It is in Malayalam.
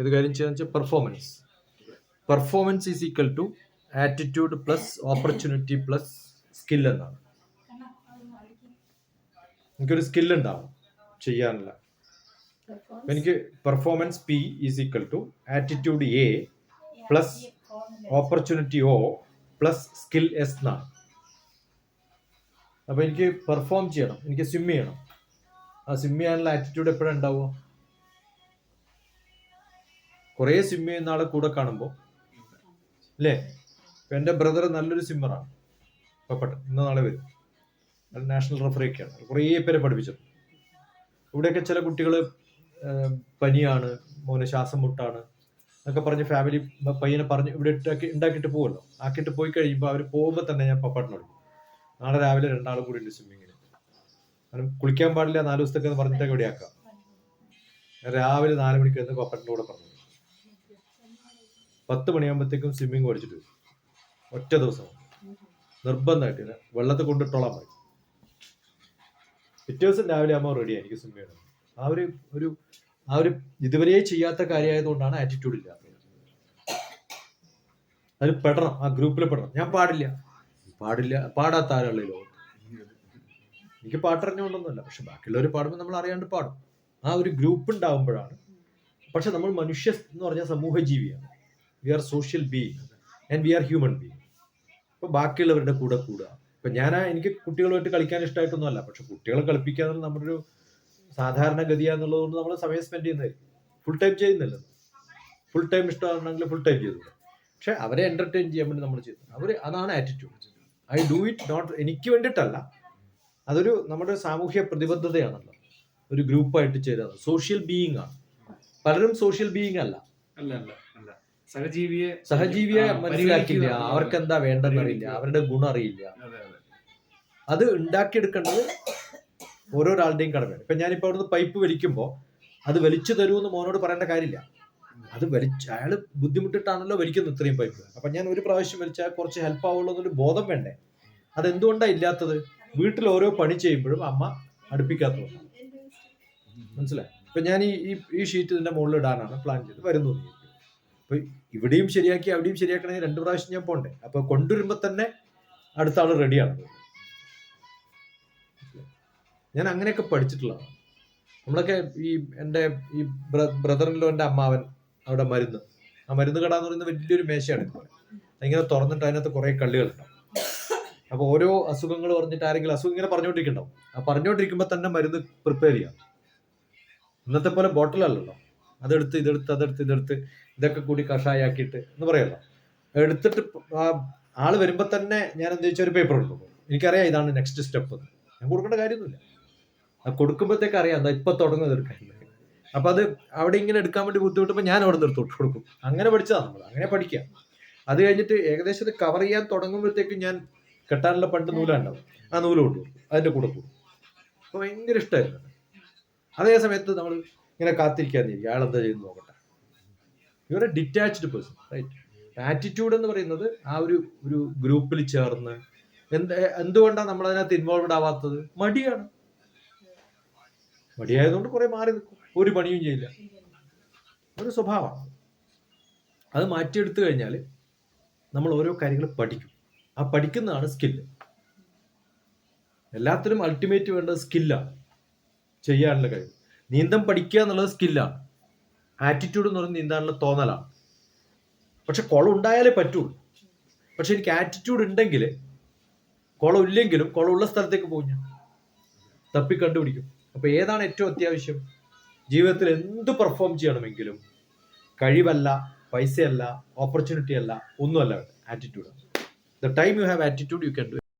ഏത് കാര്യം ചെയ്യാന്ന് വെച്ചാൽ performance performance is equal to attitude plus opportunity plus skill എന്നാണ്. എനിക്കൊരു സ്കിൽ ഉണ്ടാവും ചെയ്യാനുള്ള. എനിക്ക് performance P is equal to attitude A plus opportunity O plus skill S എന്നാണ്. അപ്പൊ എനിക്ക് പെർഫോം ചെയ്യണം. എനിക്ക് സ്വിം ചെയ്യണം. ആ സ്വിം ചെയ്യാനുള്ള ആറ്റിറ്റ്യൂഡ് എപ്പോഴാണ് ഉണ്ടാവുക? കുറേ സിം ചെയ്യുന്ന ആളെ കൂടെ കാണുമ്പോൾ അല്ലേ എന്റെ ബ്രദർ നല്ലൊരു സിമ്മറാണ്. പപ്പട്ട് ഇന്ന് നാളെ വരും. നാഷണൽ റഫറിയൊക്കെയാണ് കുറേ പേരെ പഠിപ്പിച്ചത് ഇവിടെയൊക്കെ ചില കുട്ടികൾ പനിയാണ് മോന് ശ്വാസം മുട്ടാണ് എന്നൊക്കെ പറഞ്ഞ് ഫാമിലി പയ്യനെ പറഞ്ഞ് ഇവിടെ ഇട്ടാക്കി ഉണ്ടാക്കിയിട്ട് പോകുമല്ലോ ആക്കിയിട്ട് പോയി കഴിയുമ്പോൾ അവർ പോകുമ്പോൾ തന്നെ ഞാൻ പപ്പാട്ടിനോട് നാളെ രാവിലെ രണ്ടാളും കൂടി ഉണ്ട് സ്വിമ്മിങ്ങിന് കാരണം കുളിക്കാൻ പാടില്ല നാല് ദിവസത്തേക്ക് പറഞ്ഞിട്ടൊക്കെ ഇവിടെ ആക്കാം രാവിലെ നാല് മണിക്ക് എന്ന് പപ്പട്ടിന്റെ കൂടെ പറഞ്ഞു. പത്ത് മണിയാകുമ്പോഴത്തേക്കും സ്വിമ്മിങ് പഠിച്ചിട്ട് വരും. ഒറ്റ ദിവസം. നിർബന്ധമായിട്ട് ഞാൻ വെള്ളത്തിൽ കൊണ്ടിട്ടോളാൻ പറയും. പിറ്റേ ദിവസം രാവിലെ ആകുമ്പോൾ റെഡിയാണ് എനിക്ക് സ്വിമ്മിങ് ചെയ്യണം. ആ ഒരു ഒരു ആ ഒരു ഇതുവരെ ചെയ്യാത്ത കാര്യമായതുകൊണ്ടാണ് ആറ്റിറ്റ്യൂഡ് ഇല്ലാത്തത് അതിൽ പെടണം. ആ ഗ്രൂപ്പിൽ പെടണം. ഞാൻ പാടില്ല. പാടില്ല. പാടാത്ത ആരുള്ള എനിക്ക് പാട്ടറിഞ്ഞുകൊണ്ടൊന്നുമല്ല. പക്ഷെ ബാക്കിയുള്ളവർ പാടുമ്പോൾ നമ്മൾ അറിയാണ്ട് പാടും. ആ ഒരു ഗ്രൂപ്പ് ഉണ്ടാകുമ്പോഴാണ് പക്ഷെ നമ്മൾ മനുഷ്യ എന്ന് പറഞ്ഞാൽ സമൂഹ ജീവിയാണ് we are social being and we are human being അപ്പൊ ബാക്കിയുള്ളവരുടെ കൂടെ കൂടുക. ഇപ്പൊ ഞാൻ എനിക്ക് കുട്ടികളുമായിട്ട് കളിക്കാൻ ഇഷ്ടമായിട്ടൊന്നും അല്ല പക്ഷെ കുട്ടികളെ കളിപ്പിക്കുക നമ്മുടെ ഒരു സാധാരണ ഗതിയാന്നുള്ളത് കൊണ്ട് നമ്മൾ സമയം സ്പെൻഡ് ചെയ്യുന്നതായിരിക്കും. ഫുൾ ടൈം ചെയ്യുന്നില്ല ഫുൾ ടൈം ഇഷ്ടമാണെങ്കിൽ ഫുൾ ടൈം ചെയ്തു പക്ഷെ അവരെ എന്റർടൈൻ ചെയ്യാൻ വേണ്ടി നമ്മൾ ചെയ്യുന്നത്. അവർ അതാണ് attitude I do it not എനിക്ക് വേണ്ടിയിട്ടല്ല. അതൊരു നമ്മുടെ സാമൂഹ്യ പ്രതിബദ്ധതയാണല്ലോ. ഒരു ഗ്രൂപ്പായിട്ട് ചെയ്തത് സോഷ്യൽ ബീയിങ് ആണ്. പലരും സോഷ്യൽ ബീയിങ് അല്ല. അല്ല അല്ല. സഹജീവിയെ സഹജീവിയെ മനസ്സിലാക്കില്ല. അവർക്ക് എന്താ വേണ്ടെന്നറിയില്ല. അവരുടെ ഗുണം അറിയില്ല അതെ ഉണ്ടാക്കിയെടുക്കേണ്ടത് ഓരോരാളുടെയും കടമയാണ്. ഇപ്പൊ ഞാനിപ്പോ അവിടുന്ന് പൈപ്പ് വലിക്കുമ്പോൾ അത് വലിച്ചു തരുമെന്ന് മോനോട് പറയേണ്ട കാര്യമില്ല. അത് വലിച്ച് അയാൾ ബുദ്ധിമുട്ടിട്ടാണല്ലോ വലിക്കുന്നത് ഇത്രയും പൈപ്പ്. അപ്പൊ ഞാൻ ഒരു പ്രാവശ്യം വലിച്ചാൽ കുറച്ച് ഹെൽപ്പ് ആവുള്ളൂ എന്നൊരു ബോധം വേണ്ടേ? അതെന്തുകൊണ്ടാണ് ഇല്ലാത്തത്? വീട്ടിൽ ഓരോ പണി ചെയ്യുമ്പോഴും അമ്മ അടുപ്പിക്കാത്ത മനസ്സിലായി? ഇപ്പൊ ഞാൻ ഈ ഈ- ഈ ഷീറ്റ് ഇതിന്റെ മുകളിൽ ഇടാനാണ് പ്ലാൻ ചെയ്ത് വരുന്നു അപ്പൊ ഇവിടെയും ശരിയാക്കി അവിടെയും ശരിയാക്കണമെങ്കിൽ രണ്ട് പ്രാവശ്യം ഞാൻ പോണ്ടേ. അപ്പൊ കൊണ്ടുവരുമ്പോ തന്നെ അടുത്ത ആൾ റെഡിയാണ് ഞാൻ അങ്ങനെയൊക്കെ പഠിച്ചിട്ടുള്ളതാണ്. നമ്മളൊക്കെ ഈ എന്റെ ഈ ബ്രദറിലോ എന്റെ അമ്മാവൻ അവിടെ മരുന്ന്. ആ മരുന്ന് കട എന്ന് പറയുന്നത് വലിയൊരു മേശയാണ് ഇതുപോലെ ഇങ്ങനെ തുറന്നിട്ട് അതിനകത്ത് കുറേ കള്ളികളുണ്ടാവും അപ്പോൾ ഓരോ അസുഖങ്ങൾ പറഞ്ഞിട്ട് ആരെങ്കിലും അസുഖം ഇങ്ങനെ പറഞ്ഞുകൊണ്ടിരിക്കണ്ടാവും ആ പറഞ്ഞുകൊണ്ടിരിക്കുമ്പോൾ തന്നെ മരുന്ന് പ്രിപ്പയർ ചെയ്യാം. ഇന്നത്തെ പോലെ ബോട്ടിലല്ലല്ലോ അതെടുത്ത് ഇതെടുത്ത് അതെടുത്ത് ഇതെടുത്ത് ഇതൊക്കെ കൂടി കഷായാക്കിയിട്ട് എന്ന് പറയല്ലോ എടുത്തിട്ട് ആൾ വരുമ്പോൾ തന്നെ ഞാൻ എന്താ വെച്ചാൽ ഒരു പേപ്പർ എടുക്കും എനിക്കറിയാം ഇതാണ് നെക്സ്റ്റ് സ്റ്റെപ്പ് ഞാൻ കൊടുക്കേണ്ട കാര്യമൊന്നുമില്ല. കൊടുക്കുമ്പോഴത്തേക്ക് അറിയാം എന്താ ഇപ്പൊ തുടങ്ങുന്നത് എടുക്കാൻ അപ്പൊ അത് അവിടെ ഇങ്ങനെ എടുക്കാൻ വേണ്ടി ബുദ്ധിമുട്ടുമ്പോൾ ഞാൻ അവിടെ നിർത്തി കൊടുക്കും. അങ്ങനെ പഠിച്ചതാണ് നമ്മൾ അങ്ങനെ പഠിക്കാം. അത് കഴിഞ്ഞിട്ട് ഏകദേശം ഇത് കവർ ചെയ്യാൻ തുടങ്ങുമ്പോഴത്തേക്കും ഞാൻ കെട്ടാനുള്ള പണ്ട് നൂലുണ്ടാവും. ആ നൂൽ കൊണ്ടുപോകും അതിന്റെ കൂടെ പോകും അപ്പൊ ഭയങ്കര ഇഷ്ടമായിരുന്നു അതേ സമയത്ത് നമ്മൾ ഇങ്ങനെ കാത്തിരിക്കാതിരിക്കും അയാൾ എന്താ ചെയ്യുന്നു നോക്കട്ടെ. You are a detached person right attitude എന്ന് പറയുന്നത് ആ ഒരു ഒരു ഗ്രൂപ്പിൽ ചേർന്ന് എന്ത് എന്തുകൊണ്ടാണ് നമ്മൾ അതിനകത്ത് ഇൻവോൾവ്ഡ് ആവാത്തത്? മടിയാണ്. മടിയായതുകൊണ്ട് കുറെ മാറി നിൽക്കും. ഒരു പണിയും ചെയ്യില്ല. ഒരു സ്വഭാവമാണ്. അത് മാറ്റിയെടുത്തു കഴിഞ്ഞാൽ നമ്മൾ ഓരോ കാര്യങ്ങൾ പഠിക്കും. ആ പഠിക്കുന്നതാണ് സ്കില്ല് എല്ലാത്തിനും അൾട്ടിമേറ്റ് വേണ്ടത് സ്കില്ലാണ് ചെയ്യാനുള്ള കഴിവ്. നീന്തം പഠിക്കുക എന്നുള്ളത് സ്കില്ലാണ് ആറ്റിറ്റ്യൂഡ് എന്ന് പറയുന്നത് നീന്താനുള്ള തോന്നലാണ് പക്ഷെ കുളം ഉണ്ടായാലേ പറ്റുള്ളൂ പക്ഷെ എനിക്ക് ആറ്റിറ്റ്യൂഡ് ഉണ്ടെങ്കിൽ കുളം ഇല്ലെങ്കിലും കുളം ഉള്ള സ്ഥലത്തേക്ക് പോകും ഞാൻ. തപ്പി കണ്ടുപിടിക്കും. അപ്പൊ ഏതാണ് ഏറ്റവും അത്യാവശ്യം? ജീവിതത്തിൽ എന്ത് പെർഫോം ചെയ്യണമെങ്കിലും കഴിവല്ല പൈസയല്ല ഓപ്പർച്യൂണിറ്റി അല്ല ഒന്നുമല്ല. Attitude the time you have attitude you can do